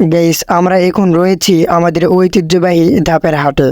Guys আমরা এখন রয়েছি আমাদের ঐতিহ্যবাহী ধাপের হাটে।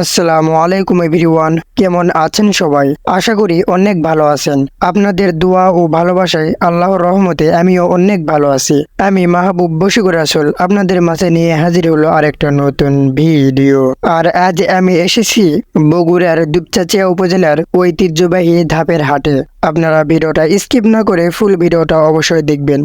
আসসালামু আলাইকুম এভরিওয়ান। কেমন আছেন সবাই? আশা করি অনেক ভালো আছেন। আপনাদের দোয়া ও ভালোবাসায় আল্লাহর রহমতে আমিও অনেক ভালো আছি। আমি মাহবুব বশিকুর আসল আপনাদের মাঝে নিয়ে হাজির হলো আরেকটা নতুন ভিডিও। আর আজ আমি এসেছি বগুড়ার দুপচাচিয়া উপজেলার ঐতিহ্যবাহী ধাপের হাটে। আপনারা ভিডিওটা স্কিপ না করে ফুল ভিডিওটা অবশ্যই দেখবেন।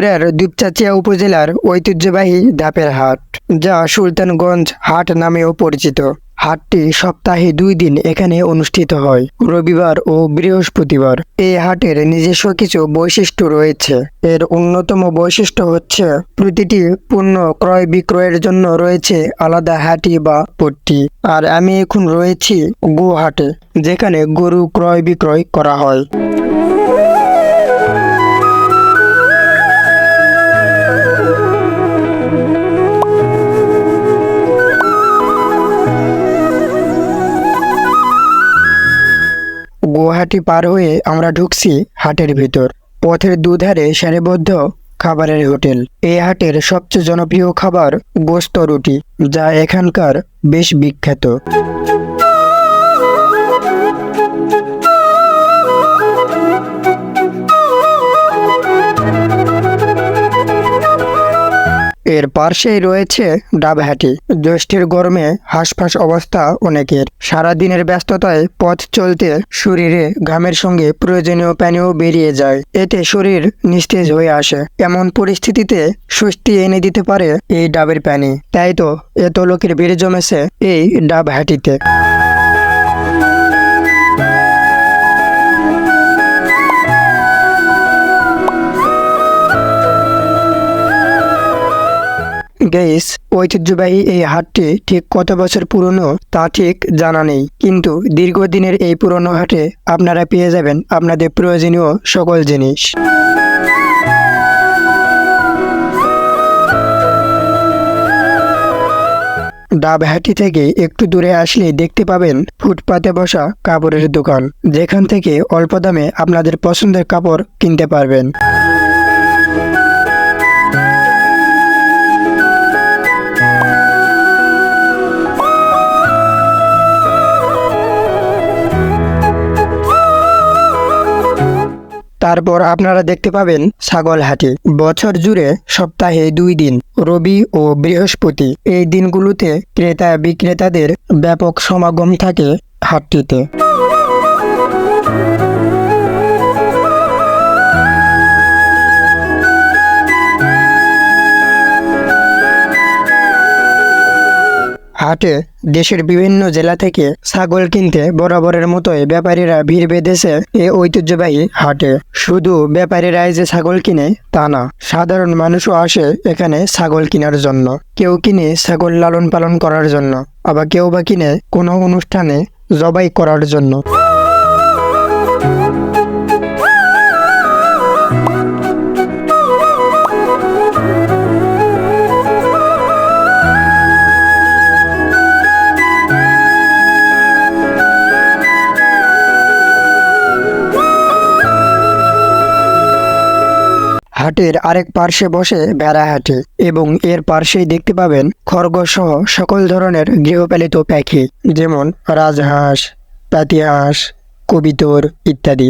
বগুড়ার দুপচাচিয়া উপজেলার ঐতিহ্যবাহী ধাপের হাট, যা সুলতানগঞ্জ হাট নামেও পরিচিত। হাটটি সপ্তাহে দুই দিন এখানে অনুষ্ঠিত হয়, রবিবার ও বৃহস্পতিবার। এই হাটের নিজস্ব কিছু বৈশিষ্ট্য রয়েছে। এর অন্যতম বৈশিষ্ট্য হচ্ছে, প্রতিটি পণ্য ক্রয় বিক্রয়ের জন্য রয়েছে আলাদা হাটি বা পট্টি। আর আমি এখন রয়েছি গো হাটে, যেখানে গরু ক্রয় বিক্রয় করা হয়। গুয়াহাটি পার হয়ে আমরা ঢুকছি হাটের ভিতর। পথের দুধারে সারিবদ্ধ খাবারের হোটেল। এই হাটের সবচেয়ে জনপ্রিয় খাবার গোস্ত রুটি, যা এখানকার বেশ বিখ্যাত। এর পার্শ্বেই রয়েছে ডাবহাটি। জ্যৈষ্ঠের গরমে হাঁসফাঁস অবস্থা অনেকের। সারাদিনের ব্যস্ততায় পথ চলতে শরীরে ঘামের সঙ্গে প্রয়োজনীয় পানীয় বেরিয়ে যায়। এতে শরীর নিস্তেজ হয়ে আসে। এমন পরিস্থিতিতে স্বস্তি এনে দিতে পারে এই ডাবের পানি। তাই তো এত লোকের ভিড় জমেছে এই ডাব হাটিতে গেইস ঐতিহ্যবাহী এই হাটটি ঠিক কত বছর পুরনো তা ঠিক জানা নেই। কিন্তু দীর্ঘদিনের এই পুরনো হাটে আপনারা পেয়ে যাবেন আপনাদের প্রয়োজনীয় সকল জিনিস। ডাবহাটি থেকে একটু দূরে আসলে দেখতে পাবেন ফুটপাতে বসা কাপড়ের দোকান। যেখান থেকে অল্প দামে আপনাদের পছন্দের কাপড় কিনতে পারবেন। তারপর আপনারা দেখতে পাবেন ছাগলহাটি বছর জুড়ে সপ্তাহে দুই দিন, রবি ও বৃহস্পতি। এই দিনগুলোতে ক্রেতা বিক্রেতাদের ব্যাপক সমাগম থাকে হাটটিতে। হাটে দেশের বিভিন্ন জেলা থেকে ছাগল কিনতে বরাবরের মতোই ব্যাপারীরা ভিড় বেঁধেছে এ ঐতিহ্যবাহী হাটে। শুধু ব্যাপারীরাই যে ছাগল কিনে তা না, সাধারণ মানুষও আসে এখানে ছাগল কেনার জন্য। কেউ কিনে ছাগল লালন পালন করার জন্য, আবার কেউ বা কিনে কোনো অনুষ্ঠানে জবাই করার জন্য। হাটের আরেক পার্শ্বে বসে ভেড়া হাঁটে এবং এর পার্শ্বেই দেখতে পাবেন খরগোশ সহ সকল ধরনের গৃহপালিত পাখি, যেমন রাজহাঁস পাতিহাঁস কবিতর ইত্যাদি।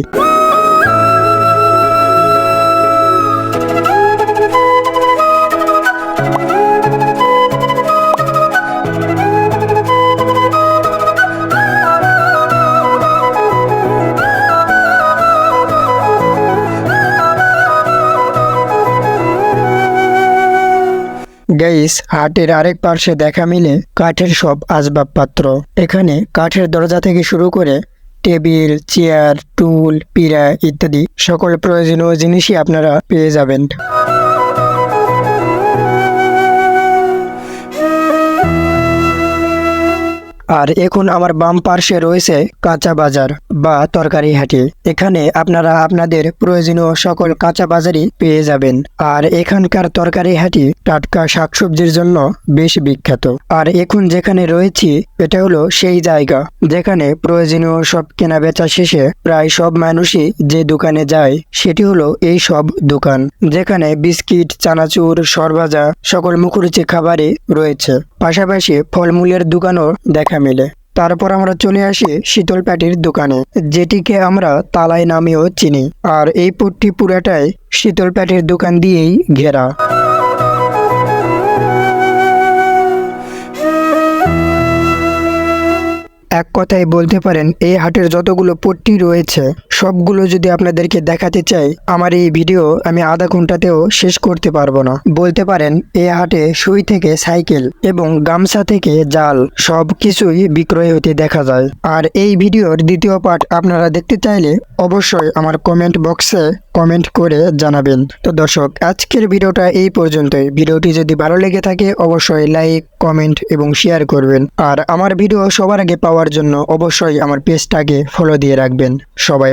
গাইস হাটের আরেক পার্শ্বে দেখা মিলে কাঠের সব আসবাবপত্র। এখানে কাঠের দরজা থেকে শুরু করে টেবিল, চেয়ার, টুল, পিড়া ইত্যাদি সকল প্রয়োজনীয় জিনিসই আপনারা পেয়ে যাবেন। আর এখন আমার বাম পার্শ্বে রয়েছে কাঁচা বাজার বা তরকারি হাটি। এখানে আপনারা আপনাদের প্রয়োজনীয় সকল কাঁচা বাজারই পেয়ে যাবেন। আর এখানকার তরকারি হাটি টাটকা শাকসবজির জন্য বেশ বিখ্যাত। আর এখন যেখানে রয়েছি, এটা হলো সেই জায়গা। যেখানে প্রয়োজনীয় সব কেনা বেচা শেষে প্রায় সব মানুষই যে দোকানে যায়, সেটি হলো এই সব দোকান। যেখানে বিস্কিট, চানাচুর, সরভাজা, সকল মুখরুচি খাবারই রয়েছে। পাশাপাশি ফলমূলের দোকানও দেখা মেলে। তারপর আমরা চলে আসি শীতল প্যাটির দোকানে, যেটিকে আমরা তালাই নামেও চিনি। আর এই পট্টি পুরাটাই শীতল প্যাটির দোকান দিয়েই ঘেরা। এক কথায় বলতে পারেন, এই হাটের যতগুলো পট্টি রয়েছে সবগুলো যদি আপনাদেরকে দেখাতে চাই, আমার এই ভিডিও আমি আধা ঘন্টাতেও শেষ করতে পারব না। বলতে পারেন, এ হাটে সুই থেকে সাইকেল এবং গামছা থেকে জাল সব কিছুই বিক্রয় হতে দেখা যায়। আর এই ভিডিওর দ্বিতীয় পার্ট আপনারা দেখতে চাইলে অবশ্যই আমার কমেন্ট বক্সে কমেন্ট করে জানাবেন। তো দর্শক, আজকের ভিডিওটা এই পর্যন্তই। ভিডিওটি যদি ভালো লেগে থাকে, অবশ্যই লাইক, কমেন্ট এবং শেয়ার করবেন। আর আমার ভিডিও সবার আগে পাওয়ার জন্য অবশ্যই আমার পেজটাকে ফলো দিয়ে রাখবেন। সবাই